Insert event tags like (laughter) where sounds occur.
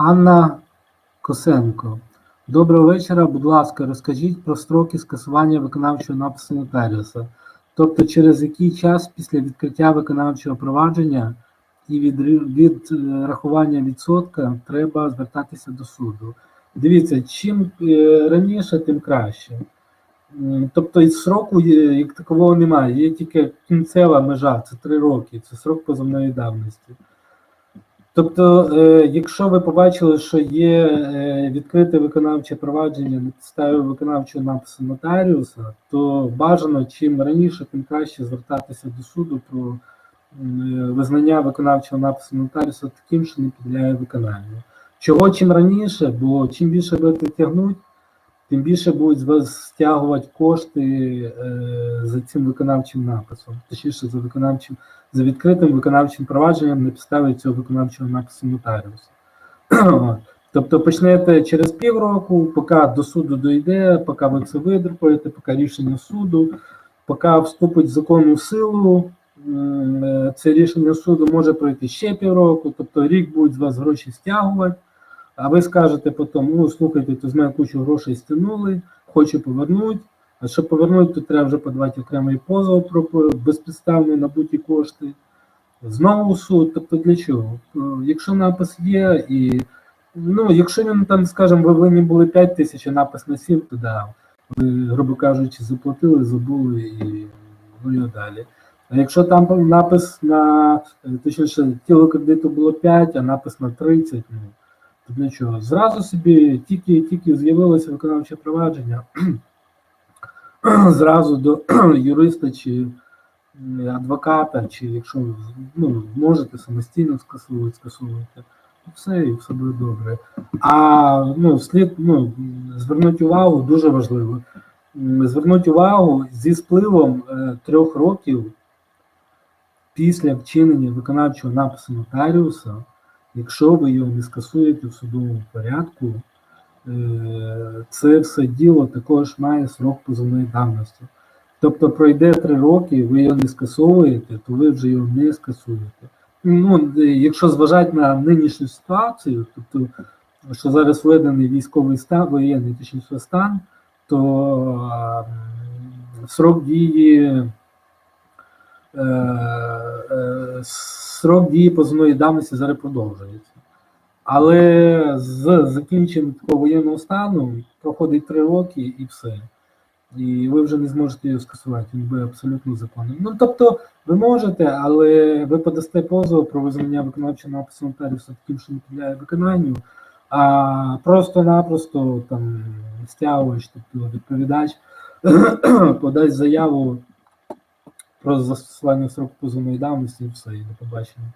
Анна Косенко. Доброго вечора. Будь ласка, розкажіть про строки скасування виконавчого напису нотаріуса. Тобто, через який час після відкриття виконавчого провадження і від, від е, рахування відсотка треба звертатися до суду. Дивіться, чим е, раніше, тим краще. Тобто із сроку як такового немає, є тільки кінцева межа, це три роки, це срок позовної давності. Тобто, е, якщо ви побачили, що є е, відкрите виконавче провадження на підставі виконавчого напису нотаріуса, то бажано чим раніше, тим краще звертатися до суду про е, визнання виконавчого напису нотаріуса таким, що не підлягає виконанню. Чого чим раніше, бо чим більше будете тягнути, тим більше будуть з вас стягувати кошти е, за цим виконавчим написом, точніше за виконавчим, за відкритим виконавчим провадженням на підставі цього виконавчого напису нотаріуса. (clears throat) Тобто почнете через півроку, поки до суду дойде, поки ви це видрукуєте, поки рішення суду, поки вступить в законну силу, е, це рішення суду може пройти ще півроку, тобто рік будуть з вас гроші стягувати. А ви скажете потім, ну слухайте, то з мене кучу грошей стягнули, хочу повернути. А щоб повернути, то треба вже подавати окремий позов про безпідставно набуті кошти. Знову суд. Тобто для чого? Е, Якщо напис є, і ну, якщо він там, скажімо, ви винні були 5 тисяч, а напис на 7, то да, ви, грубо кажучи, заплатили, забули і ну і далі. А якщо там напис на е, точніше, тіло кредиту було 5, а напис на 30, ну для? Зразу собі тільки тільки з'явилося виконавче провадження, (clears throat) зразу до (clears throat) юриста чи адвоката, чи якщо ну, можете самостійно скасовувати, скасовуйте. Все і все буде добре. А ну, слід ну, звернути увагу, дуже важливо. Звернути увагу зі спливом е, трьох років після вчинення виконавчого напису нотаріуса, якщо ви його не скасуєте в судовому порядку, е, це все діло також має срок позовної давності. Тобто пройде три роки, ви його не скасовуєте, то ви вже його не скасуєте. Ну, е, якщо зважати на нинішню ситуацію, тобто, що зараз введений військовий стан, воєнний точніше стан, то срок дії е, срок дії позовної давності зараз продовжується. Але з закінченням такого воєнного стану проходить три роки і все. І ви вже не зможете його скасувати, він буде абсолютно законним. Ну тобто, ви можете, але ви подасте позов про визнання виконавчого напису нотаріуса таким, що не підлягає виконанню, а просто-напросто там стягувач, тобто відповідач, (clears throat) подасть заяву про застосування сроку позовної давності і все, і до побачення.